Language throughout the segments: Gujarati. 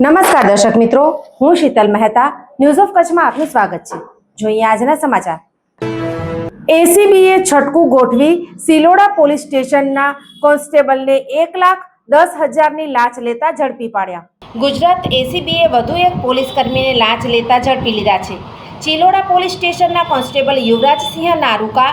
નમસ્કાર દર્શક મિત્રો, હું શીતલ મહેતા ન્યૂઝ ઓફ કચ્છમાં આપનું સ્વાગત છે. જોઈએ આજના સમાચાર. એસીબીએ છટકું ગોઠવી સિલોડા પોલીસ સ્ટેશનના કોન્સ્ટેબલને એક લાખ દસ હજારની લાંચ લેતા ઝડપી પાડ્યા. ગુજરાત એસીબીએ વધુ એક પોલીસ કર્મીને લાંચ લેતા ઝડપી લીધા છે. ચિલોડા પોલીસ સ્ટેશનના કોન્સ્ટેબલ યુવરાજસિંહ નારુકા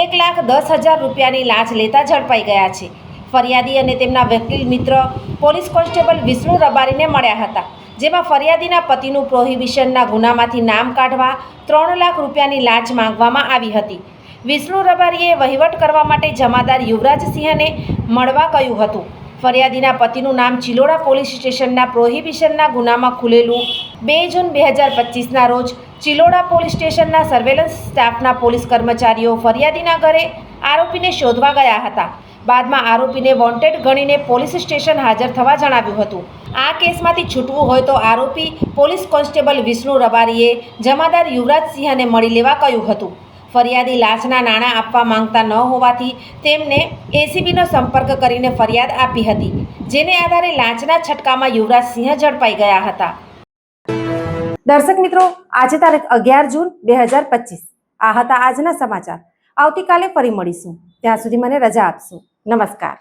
એક લાખ દસ હજાર રૂપિયાની લાંચ લેતા ઝડપાઈ ગયા છે. ફરિયાદી અને તેમના વકીલ મિત્ર પોલીસ કોન્સ્ટેબલ વિષ્ણુ રબારીને મળ્યા હતા, જેમાં ફરિયાદીના પતિનું પ્રોહિબિશનના ગુનામાંથી નામ કાઢવા ત્રણ લાખ રૂપિયાની લાંચ માંગવામાં આવી હતી. વિષ્ણુ રબારીએ વહીવટ કરવા માટે જમાદાર યુવરાજસિંહને મળવા કહ્યું હતું. ફરિયાદીના પતિનું નામ ચિલોડા પોલીસ સ્ટેશનના પ્રોહિબિશનના ગુનામાં ખુલેલું બે જૂન બે હજાર પચીસના રોજ ચિલોડા પોલીસ સ્ટેશનના સર્વેલન્સ સ્ટાફના પોલીસ કર્મચારીઓ ફરિયાદીના ઘરે આરોપીને શોધવા ગયા હતા. બાદમાં આરોપીને વોન્ટેડ ગણીને પોલીસ સ્ટેશન હાજર થવા જણાવ્યું હતું. આ કેસમાંથી છૂટવું હોય તો આરોપી પોલીસ કોન્સ્ટેબલ વિષ્ણુ રબારીએ જમાદાર યુવરાજસિંહને મળી લેવા કહ્યું હતું. ફરિયાદી લાંચના નાણાં આપવા માંગતા ન હોવાથી તેમને એસીબીનો સંપર્ક કરીને ફરિયાદ આપી હતી, જેને આધારે લાંચના છટકામાં યુવરાજસિંહ ઝડપાઈ ગયા હતા. દર્શક મિત્રો, આજે તારીખ અગિયાર જૂન બે હજાર પચીસ. આ હતા આજના સમાચાર. આવતીકાલે ફરી મળીશું. ત્યાં સુધી મને રજા આપશો. નમસ્કાર.